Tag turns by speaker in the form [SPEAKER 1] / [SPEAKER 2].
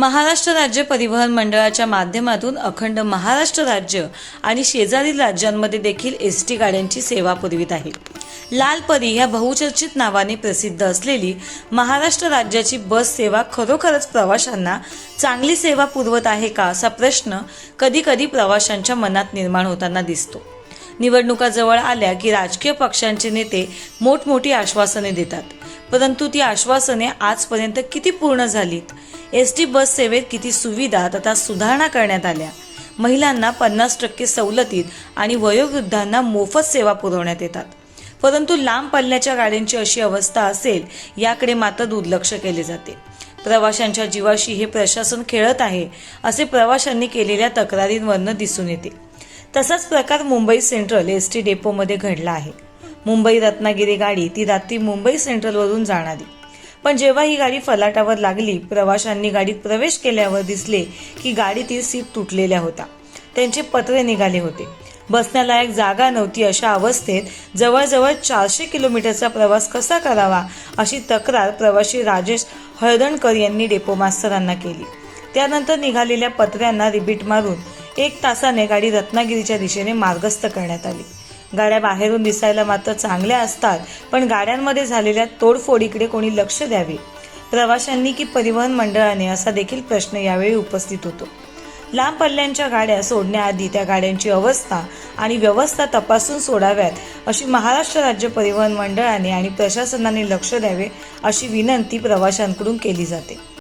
[SPEAKER 1] महाराष्ट्र राज्य परिवहन मंडळाच्या माध्यमातून अखंड महाराष्ट्र राज्य आणि शेजारील राज्यांमध्ये देखील एस टी गाड्यांची सेवा पुरवित आहे. लाल परी ह्या बहुचर्चित नावाने प्रसिद्ध असलेली महाराष्ट्र राज्याची बस सेवा खरोखरच प्रवाशांना चांगली सेवा पुरवत आहे का असा प्रश्न कधी कधी प्रवाशांच्या मनात निर्माण होताना दिसतो. निवडणुका जवळ आल्या की राजकीय पक्षांचे नेते मोठमोठी आश्वासने देतात. परंतु ती आश्वासने आजपर्यंत किती पूर्ण झालीत? एस टी बस सेवेत किती सुविधा तथा सुधारणा करण्यात आल्या? महिलांना पन्नास टक्के सवलतीत आणि वयोवृद्धांना मोफत सेवा पुरवण्यात येतात. परंतु लांब पल्ल्याच्या गाड्यांची अशी अवस्था असेल याकडे मात्र दुर्लक्ष केले जाते. प्रवाशांच्या जीवाशी हे प्रशासन खेळत आहे असे प्रवाशांनी केलेल्या तक्रारींवरनं दिसून येते. तसाच प्रकार मुंबई सेंट्रल एस टी डेपोमध्ये घडला आहे. मुंबई रत्नागिरी गाडी ती रात्री मुंबई सेंट्रलवरून जाणारी. पण जेव्हा ही गाडी फलाटावर लागली प्रवाशांनी गाडीत प्रवेश केल्यावर दिसले की गाडीतील सीट तुटलेल्या होत्या. त्यांचे पत्रे निघाले होते. बसण्यालायक जागा नव्हती अशा अवस्थेत जवळजवळ चारशे किलोमीटरचा प्रवास कसा करावा अशी तक्रार प्रवासी राजेश हळदणकर यांनी डेपो मास्तरांना केली. त्यानंतर निघालेल्या पत्र्यांना रिबीट मारून एक तासाने गाडी रत्नागिरीच्या दिशेने मार्गस्थ करण्यात आली. गाड्या बाहेरून दिसायला मात्र चांगल्या असतात पण गाड्यांमध्ये झालेल्या तोडफोडीकडे कोणी लक्ष द्यावे? प्रवाशांनी की परिवहन मंडळाने असा देखील प्रश्न यावेळी उपस्थित होतो. लांब पल्ल्यांच्या गाड्या सोडण्याआधी त्या गाड्यांची अवस्था आणि व्यवस्था तपासून सोडाव्यात अशी महाराष्ट्र राज्य परिवहन मंडळाने आणि प्रशासनाने लक्ष द्यावे अशी विनंती प्रवाशांकडून केली जाते.